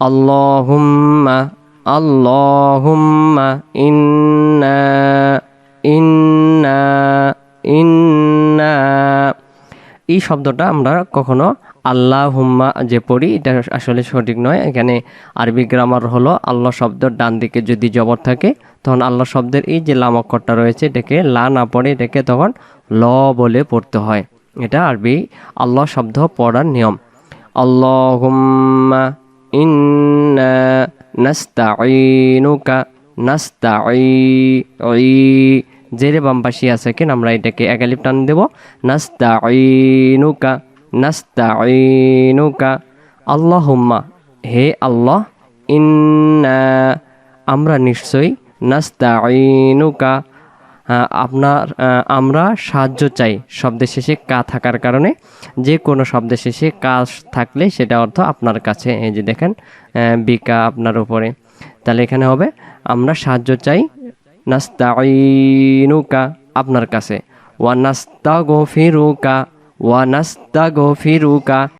আল্লাহুম্মা আল্লাহুম্মা ইন্না ইন্না ইন্না এই শব্দটা আমরা কখনো আল্লাহ হুম্মা যে পড়ি, এটা আসলে সঠিক নয়। এখানে আরবি গ্রামার হলো আল্লাহ শব্দের ডান দিকে যদি জবর থাকে, তখন আল্লাহ শব্দের এই যে লাম অক্ষরটা রয়েছে, এটাকে লা না পড়ে, এটাকে তখন ল বলে পড়তে হয়। এটা আরবি আল্লাহ শব্দ পড়ার নিয়ম। আল্লাহ হুম্মা ইন্না নাস্তাঈনুকা নাস্তাঈ জেরে বাম পাশে আছে কেন আমরা এটাকে একালিপ টান দেব। নাস্তাঈনুকা নাস্তাঈনুকা। আল্লাহুম্মা হে আল্লাহ ইন্না আমরা নিশ্চয়ই নাস্তাঈনুকা আহ, আপনার আমরা সাহায্য চাই শব্দের শেষে কা থাকার কারণে। যে কোনো শব্দের শেষে কা থাকলে সেটা অর্থ আপনার কাছে। এই যে দেখেন বিকা আপনার উপরে। তাহলে এখানে হবে, আমরা সাহায্য চাই, নাস্তাঈনুকা আপনার কাছে। ওয়া নাস্তা নাস্তাগফিরুকা, ওয়া নাস্তা নাস্তাগফিরুকা।